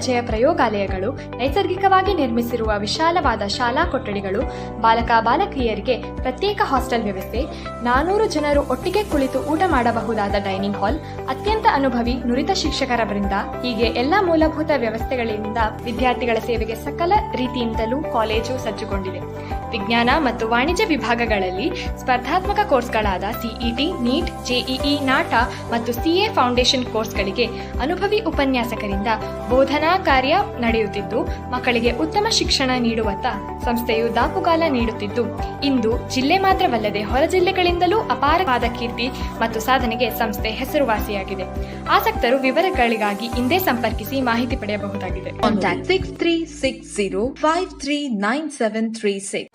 ದರ್ಜೆಯ ಪ್ರಯೋಗಾಲಯಗಳು ನೈಸರ್ಗಿಕವಾಗಿ ನಿರ್ಮಿಸಿರುವ ವಿಶಾಲವಾದ ಶಾಲಾ ಕೊಠಡಿಗಳು, ಬಾಲಕ ಬಾಲಕಿಯರಿಗೆ ಪ್ರತ್ಯೇಕ ಹಾಸ್ಟೆಲ್ ವ್ಯವಸ್ಥೆ, ನಾನೂರು ಜನರು ಒಟ್ಟಿಗೆ ಕುಳಿತು ಊಟ ಮಾಡಬಹುದಾದ ಡೈನಿಂಗ್ ಹಾಲ್, ಅತ್ಯಂತ ಅನುಭವಿ ನುರಿತ ಶಿಕ್ಷಕರ ವೃಂದ ಹೀಗೆ ಎಲ್ಲ ಮೂಲಭೂತ ವ್ಯವಸ್ಥೆಗಳಿಂದ ವಿದ್ಯಾರ್ಥಿಗಳ ಸೇವೆಗೆ ಸಕಲ ರೀತಿಯಿಂದಲೂ ಕಾಲೇಜು ಸಜ್ಜುಗೊಂಡಿದೆ. ವಿಜ್ಞಾನ ಮತ್ತು ವಾಣಿಜ್ಯ ವಿಭಾಗಗಳಲ್ಲಿ ಸ್ಪರ್ಧಾತ್ಮಕ ಕೋರ್ಸ್ಗಳಾದ ಸಿಇಟಿ ನೀಟ್ ಜೆಇಇ ನಾಟ ಮತ್ತು ಸಿಎ ಫೌಂಡೇಶನ್ ಕೋರ್ಸ್ಗಳಿಗೆ ಅನುಭವಿ ಉಪನ್ಯಾಸಕರಿಂದ ಬೋಧನಾ ಕಾರ್ಯ ನಡೆಯುತ್ತಿದ್ದು ಮಕ್ಕಳಿಗೆ ಉತ್ತಮ ಶಿಕ್ಷಣ ನೀಡುವತ್ತ ಸಂಸ್ಥೆಯು ದಾಪುಗಾಲ ನೀಡುತ್ತಿದ್ದು ಇಂದು ಜಿಲ್ಲೆ ಮಾತ್ರವಲ್ಲದೆ ಹೊರ ಜಿಲ್ಲೆಗಳಿಂದಲೂ ಅಪಾರವಾದ ಕೀರ್ತಿ ಮತ್ತು ಸಾಧನೆಗೆ ಸಂಸ್ಥೆ ಹೆಸರುವಾಸಿಯಾಗಿದೆ. ಆಸಕ್ತರು ವಿವರಗಳಿಗಾಗಿ ಹಿಂದೆ ಸಂಪರ್ಕಿಸಿ ಮಾಹಿತಿ ಪಡೆಯಬಹುದಾಗಿದೆ. Contact 6360 539736.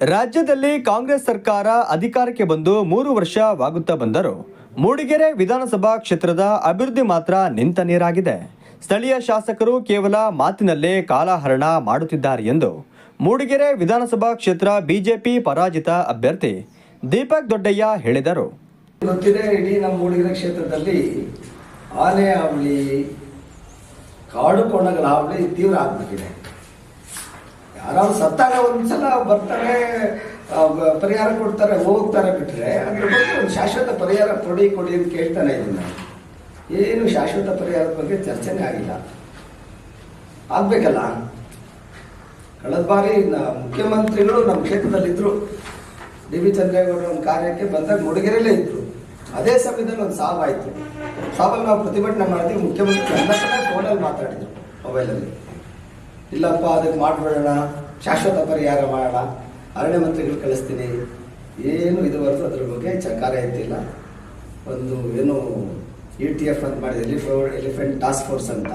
ರಾಜ್ಯದಲ್ಲಿ ಕಾಂಗ್ರೆಸ್ ಸರ್ಕಾರ ಅಧಿಕಾರಕ್ಕೆ ಬಂದು ಮೂರು ವರ್ಷವಾಗುತ್ತಾ ಬಂದರೂ ಮೂಡಿಗೆರೆ ವಿಧಾನಸಭಾ ಕ್ಷೇತ್ರದ ಅಭಿವೃದ್ಧಿ ಮಾತ್ರ ನಿಂತ ನೀರಾಗಿದೆ. ಸ್ಥಳೀಯ ಶಾಸಕರು ಕೇವಲ ಮಾತಿನಲ್ಲೇ ಕಾಲಹರಣ ಮಾಡುತ್ತಿದ್ದಾರೆ ಎಂದು ಮೂಡಿಗೆರೆ ವಿಧಾನಸಭಾ ಕ್ಷೇತ್ರ ಬಿಜೆಪಿ ಪರಾಜಿತ ಅಭ್ಯರ್ಥಿ ದೀಪಕ್ ದೊಡ್ಡಯ್ಯ ಹೇಳಿದರು. ಗೊತ್ತಿದೆ ಇಡೀ ನಮ್ಮ ಮೂಡಿಗೆರೆ ಕ್ಷೇತ್ರದಲ್ಲಿ ಆನೆ ಆಗಲಿ, ಕಾಡು ಕೋಣಗಳ ಹಾವಳಿ ತೀವ್ರ ಆಗ್ಬಿಟ್ಟಿದೆ. ಯಾರು ಸತ್ತಾಗ ಒಂದ್ಸಲ ಬರ್ತಾರೆ ಪರಿಹಾರ ಕೊಡ್ತಾರೆ, ಹೋಗ್ತಾರೆ ಬಿಟ್ರೆ ಅದ್ರ ಬಗ್ಗೆ ಒಂದು ಶಾಶ್ವತ ಪರಿಹಾರ ಕೊಡಿ ಕೊಡಿ ಅಂತ ಕೇಳ್ತಾನೆ ಇದನ್ನ ಏನು ಶಾಶ್ವತ ಪರಿಹಾರದ ಬಗ್ಗೆ ಚರ್ಚೆನೇ ಆಗಿಲ್ಲ. ಆಗ್ಬೇಕಲ್ಲ? ಕಳೆದ ಬಾರಿ ಮುಖ್ಯಮಂತ್ರಿಗಳು ನಮ್ಮ ಕ್ಷೇತ್ರದಲ್ಲಿದ್ದರು ಡಿ ವಿ ಚಂದ್ರೇಗೌಡರ ಒಂದು ಕಾರ್ಯಕ್ಕೆ ಬಂದಾಗ ಮೂಡಿಗೆರೆಯಲ್ಲೇ ಇದ್ರು. ಅದೇ ಸಮಯದಲ್ಲಿ ಒಂದು ಸಾವಾಯಿತು ಸಾವಲ್ಲಿ ನಾವು ಪ್ರತಿಭಟನೆ ಮಾಡಿದ್ವಿ, ಮುಖ್ಯಮಂತ್ರಿ ಎಲ್ಲ ಫೋನಲ್ಲಿ ಮಾತಾಡಿದ್ರು ಮೊಬೈಲಲ್ಲಿ. ಇಲ್ಲಪ್ಪ, ಅದಕ್ಕೆ ಮಾಡ್ಬಿಡೋಣ, ಶಾಶ್ವತ ಪರಿಹಾರ ಮಾಡೋಣ. ಅರಣ್ಯ ಮಂತ್ರಿಗಳು ಕಳಿಸ್ತೀನಿ. ಏನು ಇದುವರೆಗೂ ಅದ್ರ ಬಗ್ಗೆ ಚಕಾರ ಎತ್ತಿಲ್ಲ ಒಂದು ಏನು ಇ ಟಿ ಎಫ್ ಅಂತ ಮಾಡಿದೆ ಎಲಿಫೋ ಎಲಿಫೆಂಟ್ ಟಾಸ್ಕ್ ಫೋರ್ಸ್ ಅಂತ.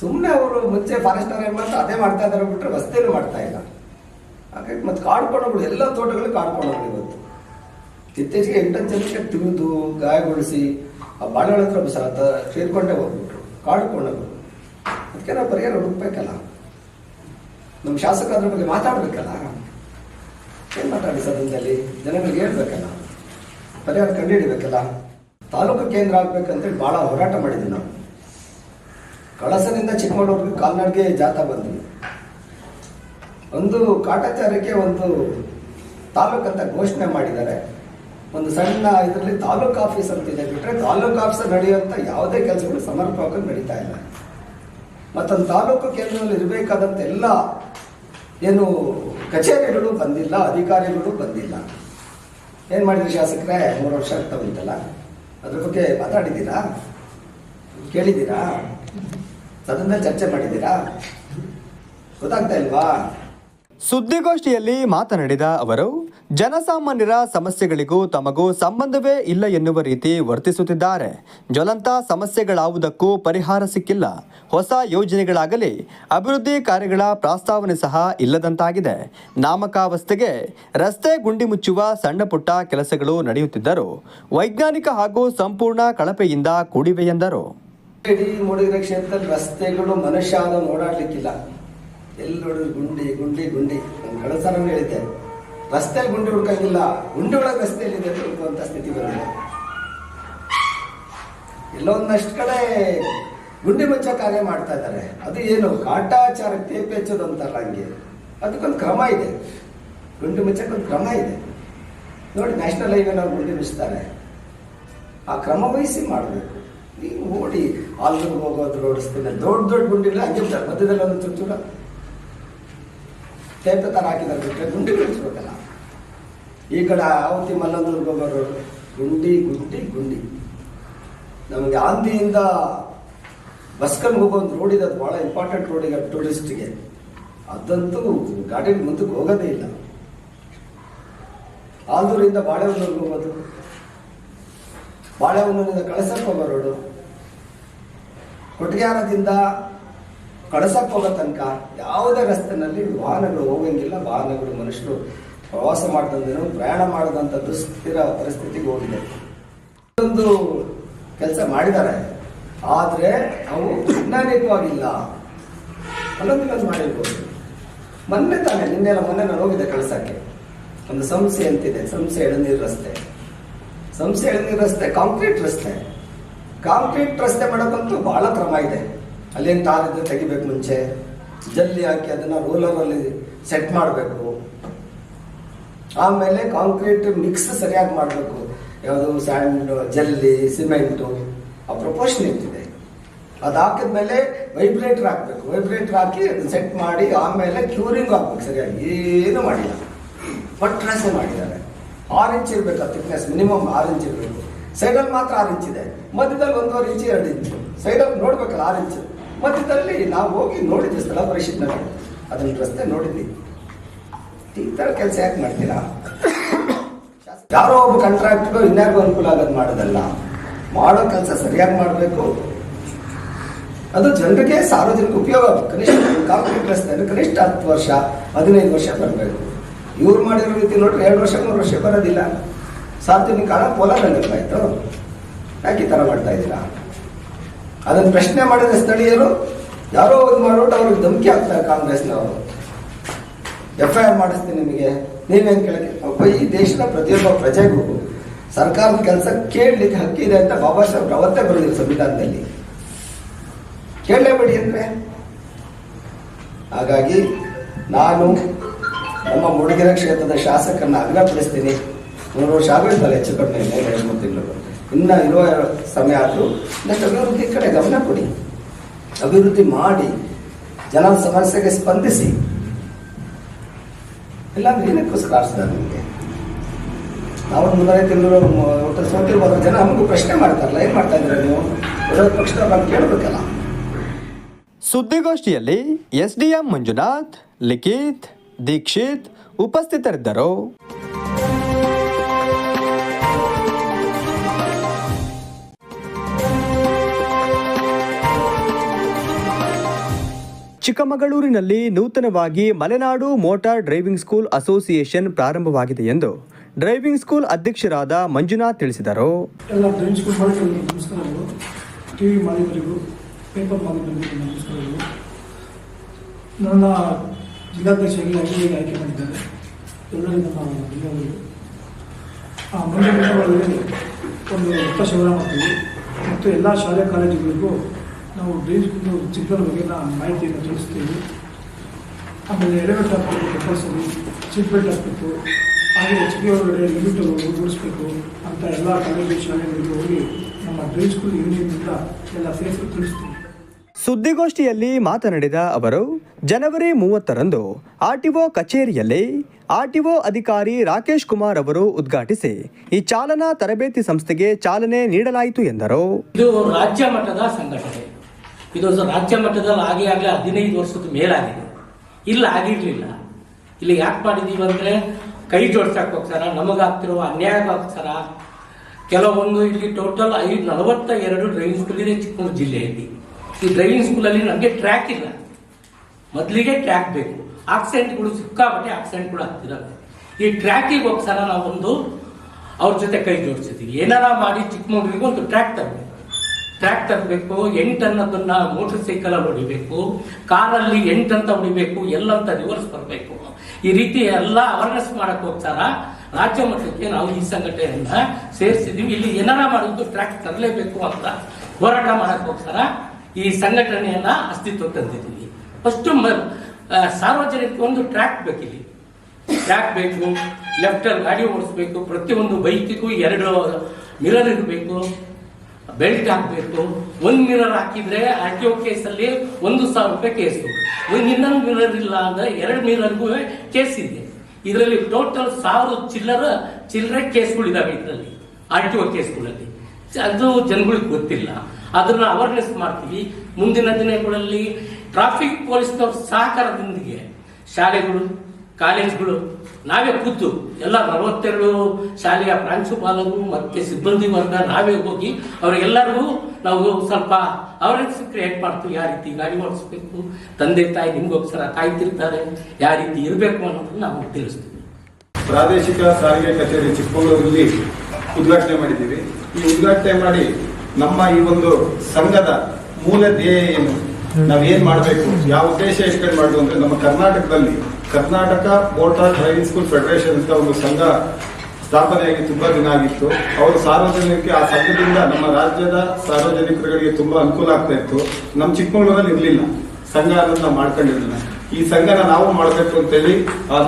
ಸುಮ್ಮನೆ ಅವರು ಮುಂಚೆ ಫಾರೆಸ್ಟರ್ ಏನ್ ಮಾಡ್ತಾರೆ ಅದೇ ಮಾಡ್ತಾ ಇದ್ದಾರೆ ಬಿಟ್ಟರೆ ರಸ್ತೆಯೂ ಮಾಡ್ತಾ ಇಲ್ಲ. ಹಾಗಾಗಿ ಮತ್ತೆ ಕಾಡ್ಕೊಂಡೋಗ್ಬಿಡು, ಎಲ್ಲ ತೋಟಗಳು ಕಾಡ್ಕೊಂಡೋಗ್ಬಿಡು ಇವತ್ತು. ಇತ್ತೀಚೆಗೆ ಜನಕ್ಕೆ ತಿವಿದು ಗಾಯಗೊಳಿಸಿ, ಆ ಬಾಳೆಗಳ ಹತ್ರ ಸಹ ಸೇರ್ಕೊಂಡೇ ಹೋಗ್ಬಿಟ್ರು ಕಾಡ್ಕೊಂಡೋಗ್ರು ಅದಕ್ಕೆ ನಾವು ಪರಿಹಾರ ಹುಡುಕ್ಬೇಕಲ್ಲ. ನಮ್ಮ ಶಾಸಕ ಅದ್ರ ಬಗ್ಗೆ ಮಾತಾಡ್ಬೇಕಲ್ಲ. ಏನ್ ಮಾತಾಡಿ ಸದನದಲ್ಲಿ ಜನಗಳಿಗೆ ಹೇಳ್ಬೇಕಲ್ಲ. ಪರಿಹಾರ ಕಂಡುಹಿಡಿಬೇಕಲ್ಲ. ತಾಲೂಕು ಕೇಂದ್ರ ಆಗ್ಬೇಕಂತೇಳಿ ಬಹಳ ಹೋರಾಟ ಮಾಡಿದ್ವಿ ನಾವು. ಕಳಸದಿಂದ ಚಿಕ್ಕಮಗಳೂರಿಗೆ ಕಾಲ್ನಡಿಗೆ ಜಾಥಾ ಬಂದ್ವಿ. ಒಂದು ಕಾಟಾಚಾರಕ್ಕೆ ಒಂದು ತಾಲೂಕು ಅಂತ ಘೋಷಣೆ ಮಾಡಿದ್ದಾರೆ. ಒಂದು ಸಣ್ಣ ಇದರಲ್ಲಿ ತಾಲೂಕು ಆಫೀಸ್ ಅಂತ ಇದೆ. ಬಿಟ್ರೆ ತಾಲೂಕು ಆಫೀಸ್ ನಡೆಯುವಂತ ಯಾವುದೇ ಕೆಲಸಗಳು ಸಮರ್ಪಕವಾಗಿ ನಡೀತಾ ಇಲ್ಲ. ಮತ್ತೊಂದು ತಾಲೂಕು ಕೇಂದ್ರದಲ್ಲಿ ಇರಬೇಕಾದಂತ ಎಲ್ಲ ಏನು ಕಚೇರಿಗಳು ಬಂದಿಲ್ಲ, ಅಧಿಕಾರಿಗಳು ಬಂದಿಲ್ಲ. ಏನು ಮಾಡಿದ್ರಿ ಶಾಸಕರೇ? ಮೂರು ವರ್ಷ ಆಗ್ತಾ ಬಂತಲ್ಲ? ಅದ್ರ ಬಗ್ಗೆ ಮಾತಾಡಿದ್ದೀರಾ? ಕೇಳಿದ್ದೀರಾ? ಅದನ್ನ ಚರ್ಚೆ ಮಾಡಿದ್ದೀರಾ? ಗೊತ್ತಾಗ್ತಾ ಇಲ್ವಾ? ಸುದ್ದಿಗೋಷ್ಠಿಯಲ್ಲಿ ಮಾತನಾಡಿದ ಅವರು ಜನಸಾಮಾನ್ಯರ ಸಮಸ್ಯೆಗಳಿಗೂ ತಮಗೂ ಸಂಬಂಧವೇ ಇಲ್ಲ ಎನ್ನುವ ರೀತಿ ವರ್ತಿಸುತ್ತಿದ್ದಾರೆ. ಜ್ವಲಂತ ಸಮಸ್ಯೆಗಳಾವುದಕ್ಕೂ ಪರಿಹಾರ ಸಿಕ್ಕಿಲ್ಲ. ಹೊಸ ಯೋಜನೆಗಳಾಗಲಿ, ಅಭಿವೃದ್ಧಿ ಕಾರ್ಯಗಳ ಪ್ರಸ್ತಾವನೆ ಸಹ ಇಲ್ಲದಂತಾಗಿದೆ. ನಾಮಕಾವಸ್ಥೆಗೆ ರಸ್ತೆ ಗುಂಡಿ ಮುಚ್ಚುವ ಸಣ್ಣ ಪುಟ್ಟ ಕೆಲಸಗಳು ನಡೆಯುತ್ತಿದ್ದರೂ. ವೈಜ್ಞಾನಿಕ ಹಾಗೂ ಸಂಪೂರ್ಣ ಕಳಪೆಯಿಂದ ಕೂಡಿವೆ ಎಂದರು. ರಸ್ತೆಗಳು ಮನುಷ್ಯ ಎಲ್ಲಿ ಗುಂಡಿ ಗುಂಡಿ ಗುಂಡಿ. ಹೇಳಿದ್ದೆ. ರಸ್ತೆಯಲ್ಲಿ ಗುಂಡಿ ಹುಡ್ಕಂಗಿಲ್ಲ, ಗುಂಡಿ ಒಳಗೆ ರಸ್ತೆಯಲ್ಲಿ ಅಂತ ಹುಡುಕುವಂತ ಸ್ಥಿತಿ ಬಂದಿದೆ ಎಲ್ಲೊಂದಷ್ಟು ಕಡೆ ಗುಂಡಿ ಮುಚ್ಚ ಕಾರ್ಯ ಮಾಡ್ತಾ ಇದ್ದಾರೆ. ಅದು ಏನು ಕಾಟಾಚಾರ ತೇಪೆ ಹಚ್ಚೋದು ಅಂತಾರಲ್ಲ ಹಂಗೆ. ಅದಕ್ಕೊಂದು ಕ್ರಮ ಇದೆ. ಗುಂಡಿ ಮುಚ್ಚಕ್ಕೊಂದು ಕ್ರಮ ಇದೆ. ನೋಡಿ ನ್ಯಾಷನಲ್ ಹೈವೇ ನಾವು ಗುಂಡಿ ಮುಚ್ತಾರೆ. ಆ ಕ್ರಮ ವಹಿಸಿ ಮಾಡಬೇಕು. ನೀವು ಓಡಿ ಆಲ್ರೂ ಹೋಗೋದು ರೋಡಿಸ್ತೀನಿ ದೊಡ್ಡ ದೊಡ್ಡ ಗುಂಡಿಲ್ಲ, ಹಂಗೆ ಮಧ್ಯದಲ್ಲಿ ಒಂದು ಚೂರು ತೇಪೆ ಥರ ಹಾಕಿದ್ದಾರೆ ಗುಂಡಿ ಬಿಡಿಸ್ಬೇಕಲ್ಲ ಈ ಕಡೆ ಆವತಿ ಮಲ್ಲಂದೂರ್ಗೆ ಹೋಗೋ ರೋಡ್ ಗುಂಡಿ ಗುಂಡಿ ಗುಂಡಿ. ನಮಗೆ ಆಂದಿಯಿಂದ ಬಸ್ಕನ್ ಹೋಗೋ ಒಂದು ರೋಡ್ ಇದೆ, ಅದು ಭಾಳ ಇಂಪಾರ್ಟೆಂಟ್ ರೋಡ್ ಈಗ ಟೂರಿಸ್ಟ್ಗೆ ಅದಂತೂ ಗಾಡಿ ಮುಂದಕ್ಕೆ ಹೋಗೋದೇ ಇಲ್ಲ. ಆಲ್ದೂರಿಂದ ಬಾಳೆಹೊನ್ನೂರ್ಗೆ ಹೋಗೋದು. ಬಾಳೆಹೊನ್ನೂರಿಂದ ಕಳಸಕ್ಕೆ ಹೋಗೋ ರೋಡು ಕೊಟ್ಟಿಗೆಹಾರದಿಂದ ಕಳಸಕ್ಕೆ ಹೋಗೋ ತನಕ ಯಾವುದೇ ರಸ್ತೆನಲ್ಲಿ ವಾಹನಗಳು ಹೋಗಂಗಿಲ್ಲ, ವಾಹನಗಳು ಮನುಷ್ಯರು ಪ್ರವಾಸ ಮಾಡಿದಂತೇನು ಪ್ರಯಾಣ ಮಾಡಿದಂತ ದುಸ್ಥಿರ ಪರಿಸ್ಥಿತಿಗೆ ಹೋಗಿದೆ. ಒಂದು ಕೆಲಸ ಮಾಡಿದ್ದಾರೆ. ಆದರೆ ಅವು ವೈಜ್ಞಾನಿಕವಾಗಿಲ್ಲ ಕೆಲಸ ಮಾಡಿರ್ಬೋದು. ಮೊನ್ನೆ ತಾನೆ ನಿನ್ನೆಲ್ಲ ಮೊನ್ನೆ ನಾನು ಹೋಗಿದ್ದೆ ಕಳ್ಸಕ್ಕೆ. ಒಂದು ಸಂಸ್ಥೆ ಅಂತಿದೆ, ಸಂಸ್ಥೆ ಎಳನೀರು ರಸ್ತೆ. ಸಂಸ್ಥೆ ಎಳನೀರು ರಸ್ತೆ, ಕಾಂಕ್ರೀಟ್ ರಸ್ತೆ. ಕಾಂಕ್ರೀಟ್ ರಸ್ತೆ ಮಾಡೋಕ್ಕಂತೂ ಬಹಳ ಕ್ರಮ ಇದೆ. ಅಲ್ಲೇನು ತಾರಿದ್ರೆ ತೆಗಿಬೇಕು ಮುಂಚೆ. ಜಲ್ಲಿ ಹಾಕಿ ಅದನ್ನ ರೋಲರಲ್ಲಿ ಸೆಟ್ ಮಾಡಬೇಕು. ಆಮೇಲೆ ಕಾಂಕ್ರೀಟ್ ಮಿಕ್ಸ್ ಸರಿಯಾಗಿ ಮಾಡಬೇಕು. ಯಾವುದು ಸ್ಯಾಂಡ್ ಜಲ್ಲಿ ಸಿಮೆಂಟು ಆ ಪ್ರಪೋರ್ಷನ್ ಇರ್ತಿದೆ. ಅದು ಹಾಕಿದ್ಮೇಲೆ ವೈಬ್ರೇಟರ್ ಹಾಕಬೇಕು. ವೈಬ್ರೇಟರ್ ಹಾಕಿ ಸೆಟ್ ಮಾಡಿ ಆಮೇಲೆ ಕ್ಯೂರಿಂಗ್ ಹಾಕ್ಬೇಕು ಸರಿಯಾಗಿ. ಏನು ಮಾಡಿಲ್ಲ. ಪಟ್ರಾಸೆ ಮಾಡಿದ್ದಾರೆ. ಆರು ಇಂಚ್ ಇರಬೇಕು ಥಿಕ್ನೆಸ್ ಮಿನಿಮಮ್ ಆರು ಇಂಚ್ ಇರಬೇಕು. ಸೈಡಲ್ಲಿ ಮಾತ್ರ ಆರು ಇಂಚ್ ಇದೆ. ಮಧ್ಯದಲ್ಲಿ ಒಂದೂವರೆ ಇಂಚ್ ಎರಡು ಇಂಚು ಸೈಡಲ್ಲಿ ನೋಡ್ಬೇಕಲ್ಲ ಆರು ಇಂಚು ಮಧ್ಯದಲ್ಲಿ ನಾವು ಹೋಗಿ ನೋಡಿದ್ವಿ ಸ್ಥಳ ಪರಿಶೀಲನೆ ಅದನ್ನ ರಸ್ತೆ ನೋಡಿದ್ವಿ ಈ ಕೆಲಸ ಯಾಕೆ ಮಾಡ್ತೀರಾ? ಯಾರೋ ಒಬ್ಬ ಕಾಂಟ್ರಾಕ್ಟರ್ ಇನ್ಯಾರಿಗೂ ಅನುಕೂಲ ಆಗೋದು ಮಾಡೋದಲ್ಲ. ಮಾಡೋ ಕೆಲಸ ಸರಿಯಾಗಿ ಮಾಡಬೇಕು. ಅದು ಜನರಿಗೆ ಸಾರ್ವಜನಿಕ ಉಪಯೋಗ ಕನಿಷ್ಠ ಕಾಂಕ್ರೀಟ್ ರಸ್ತೆ ಕನಿಷ್ಠ ಹತ್ತು ವರ್ಷ, ಹದಿನೈದು ವರ್ಷ ಬರಬೇಕು. ಇವ್ರು ಮಾಡಿರೋ ರೀತಿ ನೋಡ್ರಿ ಎರಡು ವರ್ಷ, ಮೂರು ವರ್ಷ ಬರೋದಿಲ್ಲ. ಸಾರ್ವಜನಿಕ ಕಾಲ ಪೋಲಾದಂಗಾಯ್ತು ಯಾಕೆ ಈ ಥರ ಮಾಡ್ತಾ ಇದ್ದೀರಾ? ಅದನ್ನು ಪ್ರಶ್ನೆ ಮಾಡಿದ ಸ್ಥಳೀಯರು, ಯಾರೋ ಒಂದು ಮಾಡ್ಬಿಟ್ಟು ಅವ್ರಿಗೆ ಧಮಕಿ ಆಗ್ತಾರೆ ಕಾಂಗ್ರೆಸ್ನವರು. ಎಫ್ ಐ ಆರ್ ಮಾಡಿಸ್ತೀನಿ ನಿಮಗೆ. ನೀವೇನು ಕೇಳಿ? ಈ ದೇಶದ ಪ್ರತಿಯೊಬ್ಬ ಪ್ರಜೆಗೂ ಸರ್ಕಾರದ ಕೆಲಸ ಕೇಳಲಿಕ್ಕೆ ಹಕ್ಕಿದೆ ಅಂತ ಬಾಬಾ ಸಾಹೇಬ್ ಅವತ್ತೇ ಬರೋದಿಲ್ಲ ಸಂವಿಧಾನದಲ್ಲಿ. ಕೇಳಲೇಬೇಡಿ ಅಂದ್ರೆ. ಹಾಗಾಗಿ ನಾನು ನಮ್ಮ ಮೂಡಿಗೆರೆ ಕ್ಷೇತ್ರದ ಶಾಸಕರನ್ನ ಆಗ್ರಹಪಡಿಸ್ತೀನಿ ಮೂರು ವರ್ಷ ಆಗಿರ್ತಲ್ಲ ಹೆಚ್ಚು ಕಡಿಮೆ ಎರಡು ಮೂರು ತಿಂಗಳು. ಇನ್ನ ಇರುವ ಸಮಯ ಆದರೂ ನೆಕ್ಸ್ಟ್ ಅಭಿವೃದ್ಧಿ ಕಡೆ ಗಮನ ಕೊಡಿ. ಅಭಿವೃದ್ಧಿ ಮಾಡಿ ಜನರ ಸಮಸ್ಯೆಗೆ ಸ್ಪಂದಿಸಿ. ಇಲ್ಲಾಂದ್ರೆ ಏನಕ್ಕೋಸ್ಕರ ಆರಿಸ್ತಾರೆ ನಿಮಗೆ ನಾವು ಮೂರನೇ ತಿಂಗಳು ಒಟ್ಟು ಸೋತಿರ್ಬೋದು. ಜನ ನಮಗೂ ಪ್ರಶ್ನೆ ಮಾಡ್ತಾರಲ್ಲ, ಏನು ಮಾಡ್ತಾ ಇದ್ದೀರಾ ನೀವು? ವಿರೋಧ ಪಕ್ಷದ ಬಗ್ಗೆ ಕೇಳಬೇಕಲ್ಲ. ಸುದ್ದಿಗೋಷ್ಠಿಯಲ್ಲಿ ಎಂ ಮಂಜುನಾಥ್, ಲಿಖಿತ್, ದೀಕ್ಷಿತ್ ಉಪಸ್ಥಿತರಿದ್ದರು. ಚಿಕ್ಕಮಗಳೂರಿನಲ್ಲಿ ನೂತನವಾಗಿ Malenadu motor driving school association ಪ್ರಾರಂಭವಾಗಿದೆ ಎಂದು ಡ್ರೈವಿಂಗ್ ಸ್ಕೂಲ್ ಅಧ್ಯಕ್ಷರಾದ ಮಂಜುನಾಥ್ ತಿಳಿಸಿದರು. ಒಂದು ಮತ್ತು ಎಲ್ಲ ಶಾಲೆ, ಕಾಲೇಜುಗಳಿಗೂ ನಾವು ಡ್ರೈವಿಂಗ್ ಚಿಕ್ಕದ ಬಗ್ಗೆ ನಾವು ಮಾಹಿತಿಯನ್ನು ತಿಳಿಸ್ತೀವಿ ಆಮೇಲೆ ಎಲಿವೇಟರ್ ಹಾಕಬೇಕು ಕಂಪಲ್ಸರಿ ಸೀಟ್ ಬೆಲ್ಟ್ ಹಾಕಬೇಕು. ಹಾಗೆ ಚಿಕ್ಕ ಒಳಗಡೆ ಲಿಮಿಟ್ ಮುಗಿಸ್ಬೇಕು ಅಂತ ಎಲ್ಲ ಕಾಲೇಜು ಶಾಲೆಗಳಿಗೆ ಹೋಗಿ ನಮ್ಮ ಡ್ರೈವಿಂಗ್ ಸ್ಕೂಲ್ ಯೂನಿಯನ್ನಿಂದ ಎಲ್ಲ ಸೇಫ್ ತಿಳಿಸ್ತೀವಿ ಸುದ್ದಿಗೋಷ್ಠಿಯಲ್ಲಿ ಮಾತನಾಡಿದ ಅವರು ಜನವರಿ ಮೂವತ್ತರಂದು ಆರ್ಟಿಒ ಕಚೇರಿಯಲ್ಲಿ ಆರ್ಟಿಒ ಅಧಿಕಾರಿ ರಾಕೇಶ್ ಕುಮಾರ್ ಅವರು ಉದ್ಘಾಟಿಸಿ ಈ ಚಾಲನಾ ತರಬೇತಿ ಸಂಸ್ಥೆಗೆ ಚಾಲನೆ ನೀಡಲಾಯಿತು ಎಂದರು. ಇದು ರಾಜ್ಯ ಮಟ್ಟದ ಸಂಘಟನೆ. ಇದು ರಾಜ್ಯ ಮಟ್ಟದಲ್ಲಿ ಆಗಿ ಆಗಲೇ ಹದಿನೈದು ವರ್ಷದ ಮೇಲಾಗಿದೆ. ಇಲ್ಲ, ಆಗಿರಲಿಲ್ಲ. ಇಲ್ಲಿ ಯಾಕೆ ಮಾಡಿದೀವಿ ಅಂದರೆ ಕೈ ಜೋಡ್ಸಕ್ಕೆ ಹೋಗ್ತಾರ ನಮಗಾಗ್ತಿರೋ ಅನ್ಯಾಯವಾಗ್ತಾರ ಕೆಲವೊಂದು ಇಲ್ಲಿ ಟೋಟಲ್ ಐದು ನಲವತ್ತ ಎರಡು ಡ್ರೈವಿಂಗ್ ಸ್ಕೂಲ್ ಇದೆ ಚಿಕ್ಕಮಗಳೂರು ಜಿಲ್ಲೆಯಲ್ಲಿ. ಈ ಡ್ರೈವಿಂಗ್ ಸ್ಕೂಲಲ್ಲಿ ನಮಗೆ ಟ್ರ್ಯಾಕ್ ಇಲ್ಲ. ಮೊದಲಿಗೆ ಟ್ರ್ಯಾಕ್ ಬೇಕು. ಆಕ್ಸಿಡೆಂಟ್ಗಳು ಸಿಕ್ಕಾಪಟ್ಟೆ ಆಕ್ಸಿಡೆಂಟ್ಗಳು ಆಗ್ತಿದ್ದಾವೆ ಈ ಟ್ರ್ಯಾಕಿಗೆ ಹೋಗ್ಸಾರ ನಾವೊಂದು ಅವ್ರ ಜೊತೆ ಕೈ ಜೋಡಿಸಿದ್ದೀವಿ ಏನಾರ ಮಾಡಿ ಚಿಕ್ಕಮಗಳೂರಿಗೆ ಒಂದು ಟ್ರ್ಯಾಕ್ ತರಬೇಕು. ಟ್ರ್ಯಾಕ್ ತರಬೇಕು ಎಂಟನ್ನದನ್ನ ಮೋಟರ್ ಸೈಕಲ್ ಅಲ್ಲಿ ಹೊಡಿಬೇಕು, ಕಾರಲ್ಲಿ ಎಂಟಂತ ಹೊಡಿಬೇಕು, ಎಲ್ಲಂತ ರಿವರ್ಸ್ ಬರಬೇಕು. ಈ ರೀತಿ ಎಲ್ಲ ಅವೇರ್ನೆಸ್ ಹೋಗ್ತಾರ ರಾಜ್ಯ ಮಟ್ಟಕ್ಕೆ ನಾವು ಈ ಸಂಘಟನೆಯನ್ನ ಸೇರಿಸಿದೀವಿ. ಇಲ್ಲಿ ಏನಾರ ಮಾಡೋದು ಟ್ರ್ಯಾಕ್ ತರಲೇಬೇಕು ಅಂತ ಹೋರಾಟ ಮಾಡಕ್ಕೋಸ್ಕರ ಈ ಸಂಘಟನೆಯನ್ನ ಅಸ್ತಿತ್ವ ತಂದಿದ್ದೀವಿ. ಫಸ್ಟ್ ಸಾರ್ವಜನಿಕ ಒಂದು ಟ್ರ್ಯಾಕ್ ಬೇಕಿಲ್ಲಿ. ಟ್ರ್ಯಾಕ್ ಬೇಕು ಲೆಫ್ಟ್ ಅಲ್ಲಿ ಗಾಡಿ ಓಡಿಸ್ಬೇಕು, ಪ್ರತಿಯೊಂದು ಬೈಕಿಗೂ ಎರಡು ಮಿರರ್ ಇರಬೇಕು. ಬೆಲ್ಟ್ ಹಾಕಬೇಕು. ಒಂದು ಮಿರರ್ ಹಾಕಿದ್ರೆ ಆರ್ ಟಿ ಒ ಕೇಸಲ್ಲಿ ಒಂದು ಸಾವಿರ ರೂಪಾಯಿ ಕೇಸು ಒಂದು ಇನ್ನೊಂದು ಮಿರರ್ ಇಲ್ಲ ಅಂದ್ರೆ ಎರಡು ಮಿರರ್ಗೂ ಕೇಸ್ ಇದೆ. ಇದರಲ್ಲಿ ಟೋಟಲ್ ಸಾವಿರ ಚಿಲ್ಲರ, ಚಿಲ್ಲರೆ ಕೇಸ್ಗಳಿದಾವೆ ಇದರಲ್ಲಿ, ಆರ್ ಟಿ ಕೇಸ್ಗಳಲ್ಲಿ. ಅದು ಜನಗಳಿಗೆ ಗೊತ್ತಿಲ್ಲ. ಅದನ್ನ ಅವೇರ್ನೆಸ್ ಮಾಡ್ತೀವಿ. ಮುಂದಿನ ದಿನಗಳಲ್ಲಿ ಟ್ರಾಫಿಕ್ ಪೊಲೀಸ್ನವ್ರ ಸಹಕಾರದೊಂದಿಗೆ ಶಾಲೆಗಳು ಕಾಲೇಜ್ಗಳು ನಾವೇ ಕೂತು ಎಲ್ಲ ನಲವತ್ತೆರಡು ಶಾಲೆಯ ಪ್ರಾಂಶುಪಾಲರು, ಮತ್ತೆ ಸಿಬ್ಬಂದಿ ವರ್ಗ ನಾವೇ ಹೋಗಿ ಅವರಿಗೆಲ್ಲರಿಗೂ ನಾವು ಸ್ವಲ್ಪ ಅವೇರ್ನೆಸ್ ಕ್ರಿಯೇಟ್ ಮಾಡ್ತೀವಿ? ಯಾವ ರೀತಿ ಗಾಡಿ ಓಡಿಸ್ಬೇಕು? ತಂದೆ ತಾಯಿ ನಿಮ್ಗೋಸ್ಕರ ಕಾಯ್ತಿರ್ತಾರೆ ಯಾವ ರೀತಿ ಇರಬೇಕು ಅನ್ನೋದನ್ನ ನಾವು ತಿಳಿಸ್ತೀವಿ. ಪ್ರಾದೇಶಿಕ ಸಾರಿಗೆ ಕಚೇರಿ ಚಿಕ್ಕಮಗಳೂರಲ್ಲಿ ಉದ್ಘಾಟನೆ ಮಾಡಿದ್ದೀವಿ. ಈ ಉದ್ಘಾಟನೆ ಮಾಡಿ ನಮ್ಮ ಈ ಒಂದು ಸಂಘದ ಮೂಲ ಧ್ಯೇಯ ಏನು? ನಾವೇನ್ ಮಾಡಬೇಕು? ಯಾವ ಉದ್ದೇಶ ಇಟ್ಕೊಂಡು ಮಾಡುದು ಅಂದ್ರೆ ನಮ್ಮ ಕರ್ನಾಟಕದಲ್ಲಿ Karnataka motor driving school federation ಅಂತ ಒಂದು ಸಂಘ ಸ್ಥಾಪನೆಯಾಗಿ ತುಂಬಾ ದಿನ ಆಗಿತ್ತು. ಅವರು ಸಾರ್ವಜನಿಕರಿಗೆ ಆ ಸಂಘದಿಂದ ನಮ್ಮ ರಾಜ್ಯದ ಸಾರ್ವಜನಿಕರಿಗೆ ತುಂಬಾ ಅನುಕೂಲ ಆಗ್ತಾ ಇತ್ತು. ನಮ್ಮ ಚಿಕ್ಕಮಗಳೂರಲ್ಲಿ ಇರಲಿಲ್ಲ. ಸಂಘ ಅದನ್ನ ಮಾಡ್ಕೊಂಡಿರಲಿಲ್ಲ. ಈ ಸಂಘನ ನಾವು ಮಾಡಬೇಕು ಅಂತೇಳಿ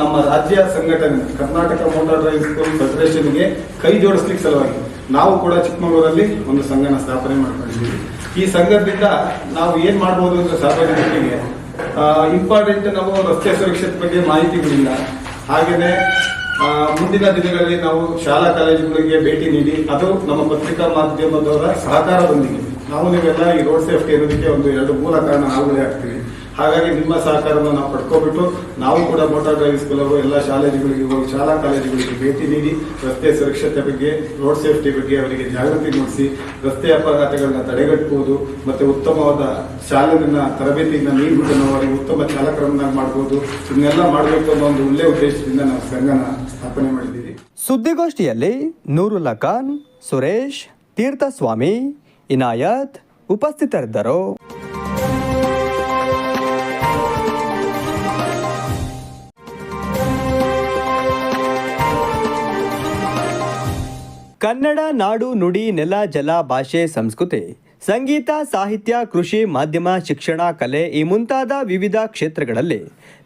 ನಮ್ಮ ರಾಜ್ಯ ಸಂಘಟನೆ, ಕರ್ನಾಟಕ ಮೋಟಾರ್ ಡ್ರೈವಿಂಗ್ ಸ್ಕೂಲ್ ಫೆಡರೇಷನ್ಗೆ ಕೈ ಜೋಡಿಸ್ಲಿಕ್ಕೆ ಸಲುವಾಗಿ ನಾವು ಕೂಡ ಚಿಕ್ಕಮಗಳೂರಲ್ಲಿ ಒಂದು ಸಂಘನ ಸ್ಥಾಪನೆ ಮಾಡ್ಕೊಂಡಿದ್ದೀವಿ. ಈ ಸಂಘದಿಂದ ನಾವು ಏನ್ ಮಾಡ್ಬೋದು ಅಂದ್ರೆ ಸಾರ್ವಜನಿಕರಿಗೆ ಇಂಪಾರ್ಟೆಂಟ್ ನಾವು ರಸ್ತೆ ಸುರಕ್ಷತೆ ಬಗ್ಗೆ ಮಾಹಿತಿಗಳಿಲ್ಲ ಹಾಗೇನೆ ಆ, ಮುಂದಿನ ದಿನಗಳಲ್ಲಿ ನಾವು ಶಾಲಾ ಕಾಲೇಜುಗಳಿಗೆ ಭೇಟಿ ನೀಡಿ ಅದು ನಮ್ಮ ಪತ್ರಿಕಾ ಮಾಧ್ಯಮದವರ ಸಹಕಾರದೊಂದಿಗೆ. ನಾವು ನೀವೆಲ್ಲ ಈ ರೋಡ್ ಸೇಫ್ಟಿ ಇರೋದಕ್ಕೆ ಒಂದು ಎರಡು ಮೂಲ ಕಾರಣ ಆಗುವುದೇ ಆಗ್ತೀವಿ. ಹಾಗಾಗಿ ನಿಮ್ಮ ಸಹಕಾರವನ್ನು ನಾವು ಪಡ್ಕೊಬಿಟ್ಟು ನಾವು ಕೂಡ ಮೋಟಾರ್ ಡ್ರೈವಿಂಗ್ ಸ್ಕೂಲ್ ಅವರು ಎಲ್ಲ ಶಾಲೆಗಳಿಗೆ ಹೋಗಿ ಶಾಲಾ ಕಾಲೇಜುಗಳಿಗೆ ಭೇಟಿ ನೀಡಿ ರಸ್ತೆ ಸುರಕ್ಷತೆ ಬಗ್ಗೆ ರೋಡ್ ಸೇಫ್ಟಿ ಬಗ್ಗೆ ಅವರಿಗೆ ಜಾಗೃತಿ ಮೂಡಿಸಿ ರಸ್ತೆ ಅಪಘಾತಗಳನ್ನ ತಡೆಗಟ್ಟಬಹುದು ಮತ್ತೆ ಉತ್ತಮವಾದ ಶಾಲೆಗಳನ್ನ ತರಬೇತಿಯಿಂದ ನಾವು ಅವರಿಗೆ ಉತ್ತಮ ಚಾಲಕರನ್ನಾಗಿ ಮಾಡಬಹುದು ಇದನ್ನೆಲ್ಲ ಮಾಡಬೇಕು ಅನ್ನೋ ಒಂದು ಒಳ್ಳೆಯ ಉದ್ದೇಶದಿಂದ ನಾವು ಸಂಘನ ಸ್ಥಾಪನೆ ಮಾಡಿದ್ದೀವಿ. ಸುದ್ದಿಗೋಷ್ಠಿಯಲ್ಲಿ ನೂರುಲ್ಲಾ ಖಾನ್ ಸುರೇಶ್, ತೀರ್ಥಸ್ವಾಮಿ, ಇನಾಯತ್ ಉಪಸ್ಥಿತರಿದ್ದರು. ಕನ್ನಡ ನಾಡು ನುಡಿ ನೆಲ ಜಲ ಭಾಷೆ ಸಂಸ್ಕೃತಿ. ಸಂಗೀತ, ಸಾಹಿತ್ಯ, ಕೃಷಿ, ಮಾಧ್ಯಮ, ಶಿಕ್ಷಣ, ಕಲೆ ಈ ಮುಂತಾದ ವಿವಿಧ ಕ್ಷೇತ್ರಗಳಲ್ಲಿ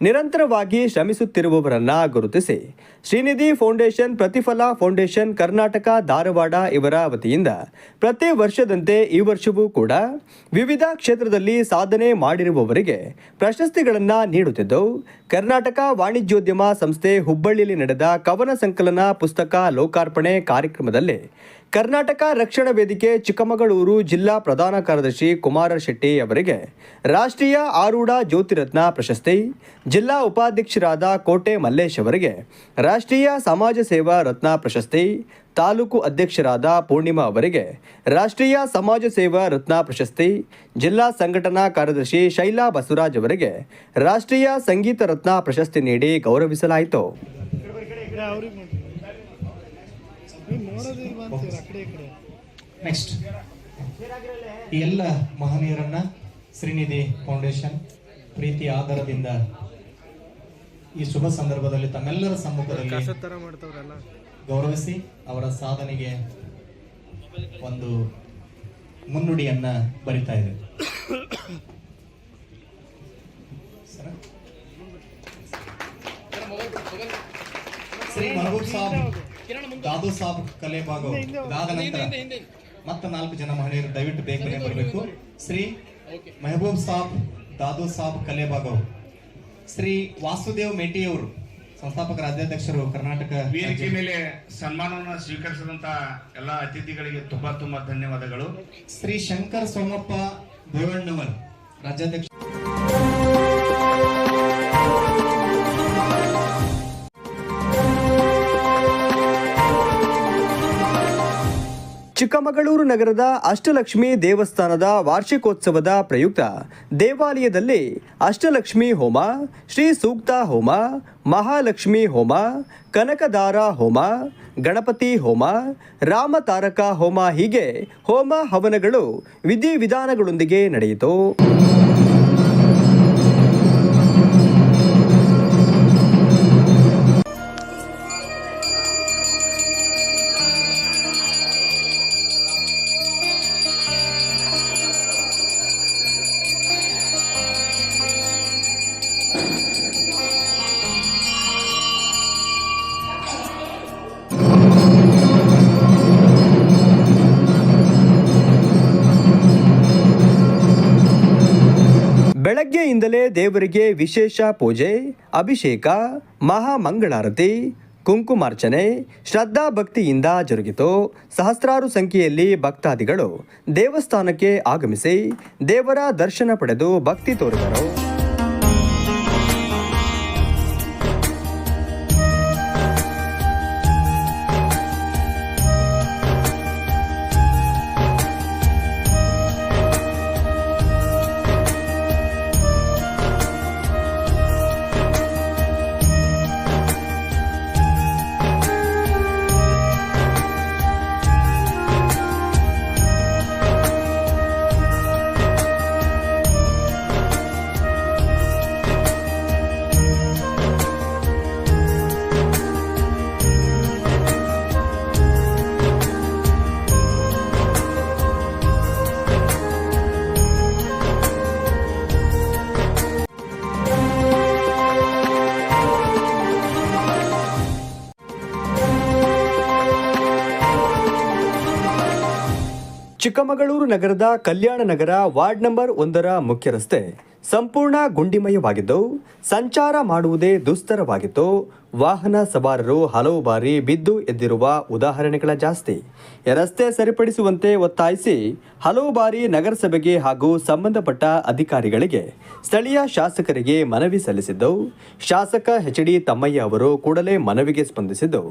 ನಿರಂತರವಾಗಿ ಶ್ರಮಿಸುತ್ತಿರುವವರನ್ನ ಗುರುತಿಸಿ. ಶ್ರೀನಿಧಿ ಫೌಂಡೇಶನ್, ಪ್ರತಿಫಲ ಫೌಂಡೇಶನ್, ಕರ್ನಾಟಕ, ಧಾರವಾಡ ಇವರ ವತಿಯಿಂದ ಪ್ರತಿ ವರ್ಷದಂತೆ ಈ ವರ್ಷವೂ ಕೂಡ ವಿವಿಧ ಕ್ಷೇತ್ರದಲ್ಲಿ ಸಾಧನೆ ಮಾಡಿರುವವರಿಗೆ ಪ್ರಶಸ್ತಿಗಳನ್ನು ನೀಡುತ್ತಿದ್ದು, ಕರ್ನಾಟಕ ವಾಣಿಜ್ಯೋದ್ಯಮ ಸಂಸ್ಥೆ ಹುಬ್ಬಳ್ಳಿಯಲ್ಲಿ ನಡೆದ ಕವನ ಸಂಕಲನ ಪುಸ್ತಕ ಲೋಕಾರ್ಪಣೆ ಕಾರ್ಯಕ್ರಮದಲ್ಲಿ ಕರ್ನಾಟಕ ರಕ್ಷಣಾ ವೇದಿಕೆ ಚಿಕ್ಕಮಗಳೂರು ಜಿಲ್ಲಾ ಪ್ರಧಾನ ಕಾರ್ಯದರ್ಶಿ ಕುಮಾರ ಶೆಟ್ಟಿ ಅವರಿಗೆ ರಾಷ್ಟ್ರೀಯ ಆರೂಢ ಜ್ಯೋತಿರತ್ನ ಪ್ರಶಸ್ತಿ, ಜಿಲ್ಲಾ ಉಪಾಧ್ಯಕ್ಷರಾದ ಕೋಟೆ ಮಲ್ಲೇಶ್ ಅವರಿಗೆ ರಾಷ್ಟ್ರೀಯ ಸಮಾಜ ಸೇವಾ ರತ್ನ ಪ್ರಶಸ್ತಿ, ತಾಲೂಕು ಅಧ್ಯಕ್ಷರಾದ ಪೂರ್ಣಿಮಾ ಅವರಿಗೆ ರಾಷ್ಟ್ರೀಯ ಸಮಾಜ ಸೇವಾ ರತ್ನ ಪ್ರಶಸ್ತಿ, ಜಿಲ್ಲಾ ಸಂಘಟನಾ ಕಾರ್ಯದರ್ಶಿ ಶೈಲಾ ಬಸವರಾಜ್ ಅವರಿಗೆ ರಾಷ್ಟ್ರೀಯ ಸಂಗೀತ ರತ್ನ ಪ್ರಶಸ್ತಿ ನೀಡಿ ಗೌರವಿಸಲಾಯಿತು. ನೆಕ್ಸ್ಟ್ ಈ ಎಲ್ಲ ಮಹನೀಯರನ್ನ ಶ್ರೀನಿಧಿ ಫೌಂಡೇಶನ್ ಪ್ರೀತಿ ಆಧಾರದಿಂದ ಈ ಶುಭ ಸಂದರ್ಭದಲ್ಲಿ ತಮ್ಮೆಲ್ಲರ ಸಮ್ಮುಖದಲ್ಲಿ ಗೌರವಿಸಿ ಅವರ ಸಾಧನೆಗೆ ಒಂದು ಮುನ್ನುಡಿಯನ್ನ ಬರಿತಾ ಇದೆ ಶ್ರೀ ಮಹಬೂಬ್ ಸಾಬ್ ದಾದು ಸಾಬ್ ಕಲೆಬಾಗವ್ ಇದಾದ ನಂತರ ಮತ್ತೆ ನಾಲ್ಕು ಜನ ಮಹಿಳೆಯರು ದಯವಿಟ್ಟು ಬೇಗನೆ ಬರಬೇಕು. ಶ್ರೀ ಮೆಹಬೂಬ್ ಸಾಬ್ ದಾದು ಸಾಬ್ ಕಲೆಬಾಗವ್ ಶ್ರೀ ವಾಸುದೇವ್ ಮೇಟಿಯವರು ಸಂಸ್ಥಾಪಕ ರಾಜ್ಯಾಧ್ಯಕ್ಷರು ಕರ್ನಾಟಕ ವೇದಿಕೆ ಮೇಲೆ ಸನ್ಮಾನವನ್ನು ಸ್ವೀಕರಿಸಿದಂತ ಎಲ್ಲ ಅತಿಥಿಗಳಿಗೆ ತುಂಬಾ ತುಂಬಾ ಧನ್ಯವಾದಗಳು. ಶ್ರೀ ಶಂಕರ್ ಸೋಮಪ್ಪ ದೇವಣ್ಣವರ್ ರಾಜ್ಯಾಧ್ಯಕ್ಷ ಚಿಕ್ಕಮಗಳೂರು ನಗರದ ಅಷ್ಟಲಕ್ಷ್ಮಿ ದೇವಸ್ಥಾನದ ವಾರ್ಷಿಕೋತ್ಸವದ ಪ್ರಯುಕ್ತ ದೇವಾಲಯದಲ್ಲಿ ಅಷ್ಟಲಕ್ಷ್ಮಿ ಹೋಮ, ಶ್ರೀ ಸೂಕ್ತ ಹೋಮ, ಮಹಾಲಕ್ಷ್ಮಿ ಹೋಮ, ಕನಕದಾರ ಹೋಮ, ಗಣಪತಿ ಹೋಮ ರಾಮತಾರಕ ಹೋಮ ಹೀಗೆ ಹೋಮ ಹವನಗಳು ವಿಧಿವಿಧಾನಗಳೊಂದಿಗೆ ನಡೆಯಿತು. ದೇವರಿಗೆ ವಿಶೇಷ ಪೂಜೆ, ಅಭಿಷೇಕ ಮಹಾಮಂಗಳಾರತಿ ಕುಂಕುಮಾರ್ಚನೆ ಶ್ರದ್ಧಾ ಭಕ್ತಿಯಿಂದ ಜರುಗಿತು. ಸಹಸ್ರಾರು ಸಂಖ್ಯೆಯಲ್ಲಿ ಭಕ್ತಾದಿಗಳು ದೇವಸ್ಥಾನಕ್ಕೆ ಆಗಮಿಸಿ ದೇವರ ದರ್ಶನ ಪಡೆದು ಭಕ್ತಿ ತೋರಿದರು ಚಿಕ್ಕಮಗಳೂರು ನಗರದ ಕಲ್ಯಾಣ ನಗರ ವಾರ್ಡ್ ನಂಬರ್ ಒಂದರ ಮುಖ್ಯ ರಸ್ತೆ ಸಂಪೂರ್ಣ ಗುಂಡಿಮಯವಾಗಿದ್ದು ಸಂಚಾರ ಮಾಡುವುದೇ ದುಸ್ತರವಾಗಿತ್ತು. ವಾಹನ ಸವಾರರು ಹಲವು ಬಾರಿ ಬಿದ್ದು ಎದ್ದಿರುವ ಉದಾಹರಣೆಗಳ ಜಾಸ್ತಿ. ರಸ್ತೆ ಸರಿಪಡಿಸುವಂತೆ ಒತ್ತಾಯಿಸಿ ಹಲವು ಬಾರಿ ನಗರಸಭೆಗೆ ಹಾಗೂ ಸಂಬಂಧಪಟ್ಟ ಅಧಿಕಾರಿಗಳಿಗೆ ಸ್ಥಳೀಯ ಶಾಸಕರಿಗೆ ಮನವಿ ಸಲ್ಲಿಸಿದ್ದು ಶಾಸಕ ಎಚ್ ಡಿ ತಮ್ಮಯ್ಯ ಅವರು ಕೂಡಲೇ ಮನವಿಗೆ ಸ್ಪಂದಿಸಿದ್ದು.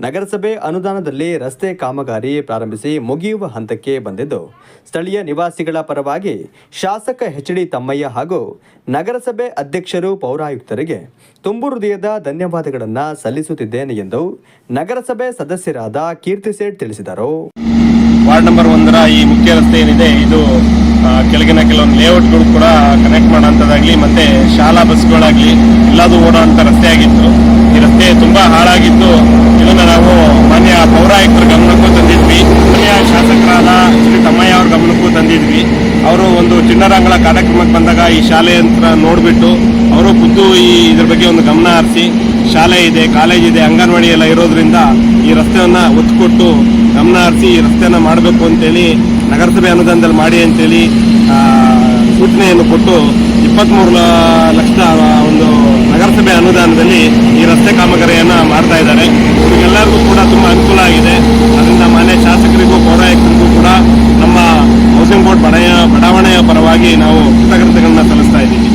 ನಗರಸಭೆ ಅನುದಾನದಲ್ಲಿ ರಸ್ತೆ ಕಾಮಗಾರಿ ಪ್ರಾರಂಭಿಸಿ ಮುಗಿಯುವ ಹಂತಕ್ಕೆ ಬಂದಿದ್ದು. ಸ್ಥಳೀಯ ನಿವಾಸಿಗಳ ಪರವಾಗಿ ಶಾಸಕ ಎಚ್ ಡಿ ತಮ್ಮಯ್ಯ ಹಾಗೂ ನಗರಸಭೆ ಅಧ್ಯಕ್ಷರು ಪೌರಾಯುಕ್ತರಿಗೆ ತುಂಬು ಹೃದಯದ ಧನ್ಯವಾದಗಳನ್ನು ಸಲ್ಲಿಸುತ್ತಿದ್ದೇನೆ ಎಂದು ನಗರಸಭೆ ಸದಸ್ಯರಾದ ಕೀರ್ತಿ ಸೇಠ್ ತಿಳಿಸಿದರು. ವಾರ್ಡ್ ನಂಬರ್ ಒಂದರ ಈ ಮುಖ್ಯ ರಸ್ತೆ ಏನಿದೆ, ಇದು ಕೆಳಗಿನ ಕೆಲವೊಂದು ಲೇಔಟ್ಗಳು ಕೂಡ ಕನೆಕ್ಟ್ ಮಾಡೋಂಥದ್ದಾಗಲಿ, ಮತ್ತೆ ಶಾಲಾ ಬಸ್ಗಳಾಗಲಿ ಎಲ್ಲದೂ ಓಡೋಂಥ ರಸ್ತೆ ಆಗಿತ್ತು. ಈ ರಸ್ತೆ ತುಂಬಾ ಹಾಳಾಗಿತ್ತು. ಇದನ್ನು ನಾವು ಮಾನ್ಯ ಪೌರಾಯುಕ್ತರ ಗಮನಕ್ಕೂ ತಂದಿದ್ವಿ. ಮಾನ್ಯ ಶಾಸಕರಾದ ಶ್ರೀ ತಮ್ಮಯ್ಯ ಅವ್ರ ಗಮನಕ್ಕೂ ತಂದಿದ್ವಿ. ಅವರು ಒಂದು ಚಿಣ್ಣರಂಗಳ ಕಾರ್ಯಕ್ರಮಕ್ಕೆ ಬಂದಾಗ ಈ ಶಾಲೆ ಅಂತ ನೋಡಿಬಿಟ್ಟು ಅವರು ಖುದ್ದು ಈ ಇದ್ರ ಬಗ್ಗೆ ಒಂದು ಗಮನ ಹರಿಸಿ, ಶಾಲೆ ಇದೆ, ಕಾಲೇಜ್ ಇದೆ, ಅಂಗನವಾಡಿ ಎಲ್ಲ ಇರೋದ್ರಿಂದ ಈ ರಸ್ತೆಯನ್ನ ಒತ್ತು ಕೊಟ್ಟು ಗಮನ ಹರಿಸಿ ಈ ರಸ್ತೆಯನ್ನ ಮಾಡಬೇಕು ಅಂತೇಳಿ ನಗರಸಭೆ ಅನುದಾನದಲ್ಲಿ ಮಾಡಿ ಅಂತೇಳಿ ಸೂಚನೆಯನ್ನು ಕೊಟ್ಟು ಇಪ್ಪತ್ಮೂರು ಲಕ್ಷದ ಒಂದು ನಗರಸಭೆ ಅನುದಾನದಲ್ಲಿ ಈ ರಸ್ತೆ ಕಾಮಗಾರಿಯನ್ನ ಮಾಡ್ತಾ ಇದ್ದಾರೆ. ಎಲ್ಲರಿಗೂ ಕೂಡ ತುಂಬಾ ಅನುಕೂಲ ಆಗಿದೆ. ಅದರಿಂದ ಮಾನ್ಯ ಶಾಸಕರಿಗೂ ಪೌರಾಯಕರಿಗೂ ಕೂಡ ಪರವಾಗಿ ನಾವು ಕೃತಜ್ಞತೆಗಳನ್ನ ಸಲ್ಲಿಸ್ತಾ ಇದ್ದೀವಿ.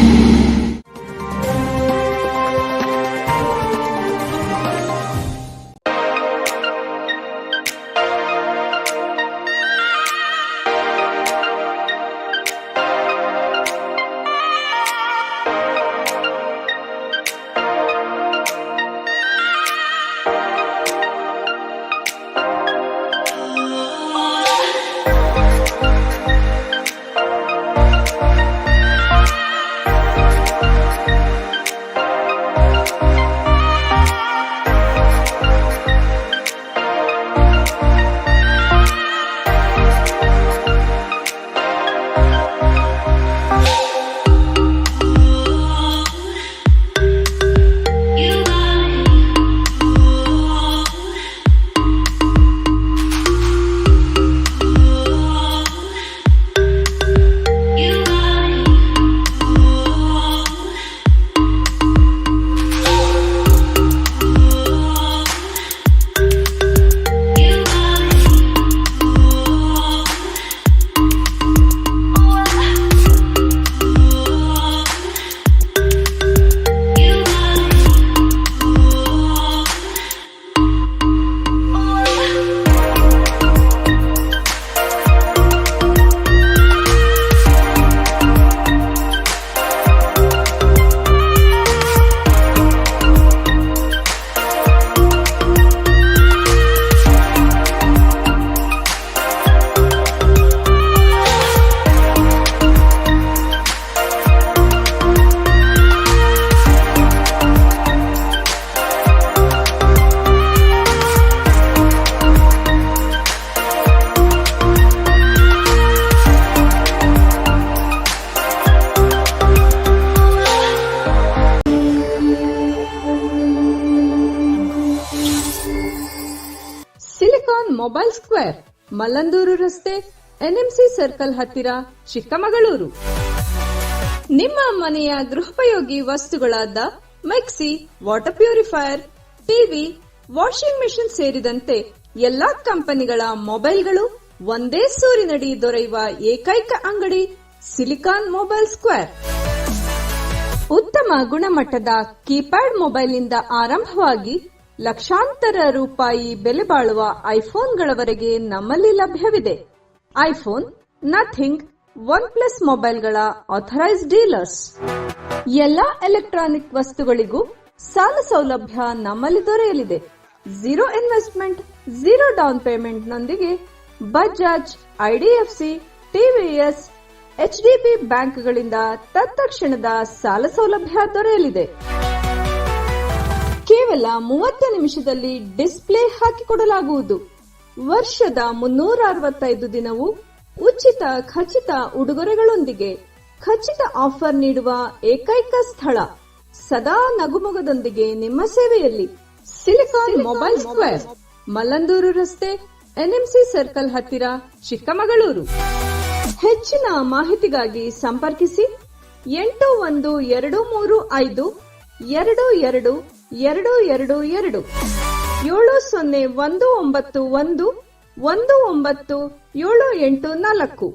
ಸ್ಕ್ವೇರ್ ಮಲ್ಲಂದೂರು ರಸ್ತೆ ಎನ್ಎಂಸಿ ಸರ್ಕಲ್ ಹತ್ತಿರ ಚಿಕ್ಕಮಗಳೂರು ನಿಮ್ಮ ಮನೆಯ ಗೃಹೋಪಯೋಗಿ ವಸ್ತುಗಳಾದ mixie water purifier TV washing machine ಸೇರಿದಂತೆ ಎಲ್ಲಾ ಕಂಪನಿಗಳ ಮೊಬೈಲ್ಗಳು ಒಂದೇ ಸೂರಿನಡಿ ದೊರೆಯುವ ಏಕೈಕ ಅಂಗಡಿ ಸಿಲಿಕಾನ್ ಮೊಬೈಲ್ ಸ್ಕ್ವೇರ್ ಉತ್ತಮ ಗುಣಮಟ್ಟದ ಕೀಪ್ಯಾಡ್ ಮೊಬೈಲ್ನಿಂದ ಆರಂಭವಾಗಿ ಲಕ್ಷಾಂತರ ರೂಪಾಯಿ ಬೆಲೆ ಬಾಳುವ ಐಫೋನ್ಗಳವರೆಗೆ ನಮ್ಮಲ್ಲಿ ಲಭ್ಯವಿದೆ. ಐಫೋನ್ ನಥಿಂಗ್ ಒನ್ ಪ್ಲಸ್ ಮೊಬೈಲ್ಗಳ ಆಥರೈಸ್ ಡೀಲರ್ಸ್ ಎಲ್ಲಾ ಎಲೆಕ್ಟ್ರಾನಿಕ್ ವಸ್ತುಗಳಿಗೂ ಸಾಲ ಸೌಲಭ್ಯ ನಮ್ಮಲ್ಲಿ ದೊರೆಯಲಿದೆ. Zero investment, zero down payment ನೊಂದಿಗೆ ಬಜಾಜ್ ಐಡಿಎಫ್ಸಿ ಟಿವಿಎಸ್ ಎಚ್ಡಿಬಿ ಬ್ಯಾಂಕ್ಗಳಿಂದ ತತ್ಕ್ಷಣದ ಸಾಲ ಸೌಲಭ್ಯ ದೊರೆಯಲಿದೆ. ಕೇವಲ ಮೂವತ್ತು ನಿಮಿಷದಲ್ಲಿ ಡಿಸ್ಪ್ಲೇ ಹಾಕಿಕೊಡಲಾಗುವುದು. ವರ್ಷದ ಮುನ್ನೂರ ಅರವತ್ತೈದು ದಿನವೂ ಉಚಿತ ಖಚಿತ ಉಡುಗೊರೆಗಳೊಂದಿಗೆ ಖಚಿತ ಆಫರ್ ನೀಡುವ ಏಕೈಕ ಸ್ಥಳ. ಸದಾ ನಗುಮೊಗದೊಂದಿಗೆ ನಿಮ್ಮ ಸೇವೆಯಲ್ಲಿ ಸಿಲಿಕಾನ್ ಮೊಬೈಲ್ ಸ್ಕ್ವೇರ್ ಮಲ್ಲಂದೂರು ರಸ್ತೆ ಎನ್ಎಂಸಿ ಸರ್ಕಲ್ ಹತ್ತಿರ ಚಿಕ್ಕಮಗಳೂರು. ಹೆಚ್ಚಿನ ಮಾಹಿತಿಗಾಗಿ ಸಂಪರ್ಕಿಸಿ ಎಂಟು ಒಂದು ಎರಡು ಮೂರು ಐದು ಎರಡು ಎರಡು ಎರಡು ಎರಡು ಎರಡು. ಏಳು ಸೊನ್ನೆ ಒಂದು ಒಂಬತ್ತು ಒಂದು ಒಂದು ಒಂಬತ್ತು ಏಳು ಎಂಟು ನಾಲ್ಕು.